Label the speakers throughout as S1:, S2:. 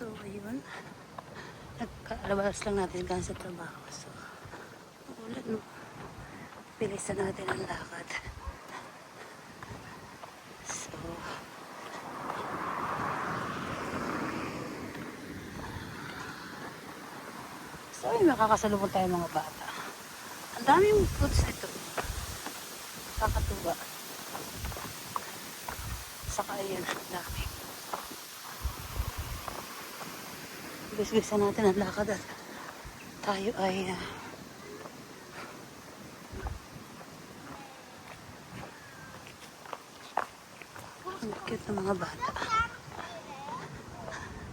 S1: So, ayun. Nagkalabas lang natin gan sa trabaho. So, ulan no. Bilisan natin ang lakad. So, So, ay makakasalubong tayo mga bata. Ang daming fruits nito. Kakatuwa. Saka ayan, ang. Gisgisan natin ang lakad at tayo ay ah, ang cute ng mga bata.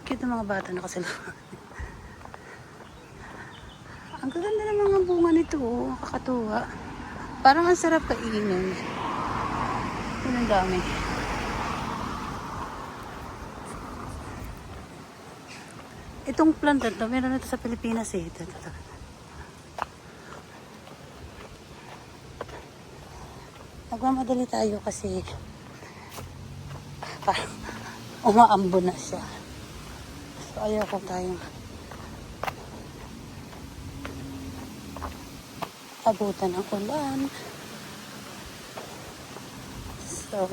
S1: Cute ng mga bata nakasalubong. Ang gaganda ng mga bunga nito, oh. kakatuwa. Parang ang sarap kainin. Yun ang dami. Itong plant to, meron ito sa Pilipinas eh. Ito, ito, ito. Nagmamadali tayo kasi parang umaambo na siya. So ayaw ko tayong abutan ng ulan. So,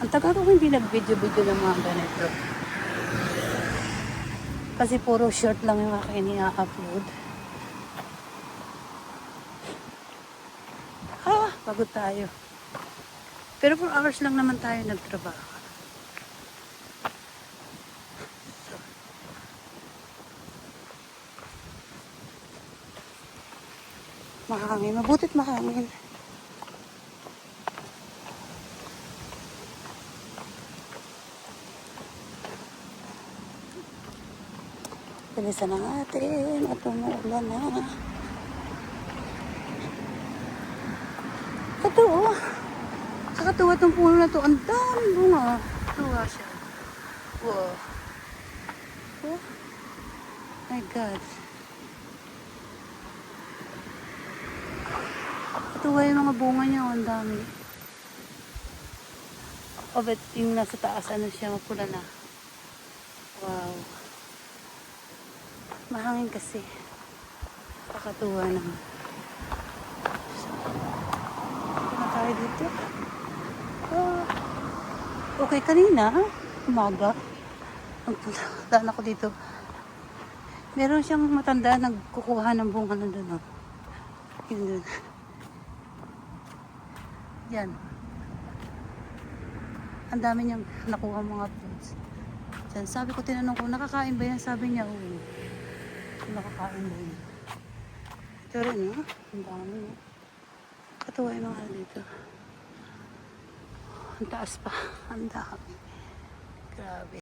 S1: ang tagal ko hindi nag-video-video ng mga ganito. Kasi puro short lang yung aking i-upload. Ah, pagod tayo. Pero 4 hours lang naman tayo nagtrabaho. Mahangin. Mabutit mahangin. Bilisan na natin at umuulan na. Ito oh. Kakatuwa itong puno na to. Ang daming bunga. Tuwa siya. Wow. Oh. My God. Tuwa yung mga bunga niya, oh, ang dami. O, bet yung nasa taas, ano siya, mapula na. Wow. Mahangin kasi. Kakatuwa naman. Ano tayo dito? Ah, okay, kanina, umaga. Nagpunta ako dito. Meron siyang matanda nagkukuha ng bunga na doon. Oh. Yun doon. Yan. Ang dami niyang nakuha mga fruits. Yan, sabi ko, tinanong ko, nakakain ba yan? Sabi niya, oo. Nakakain ba yan? Ito rin, ha? Ang dami, ha? Katuwa yung mga ano dito. Ang taas pa. Ang dami. Grabe.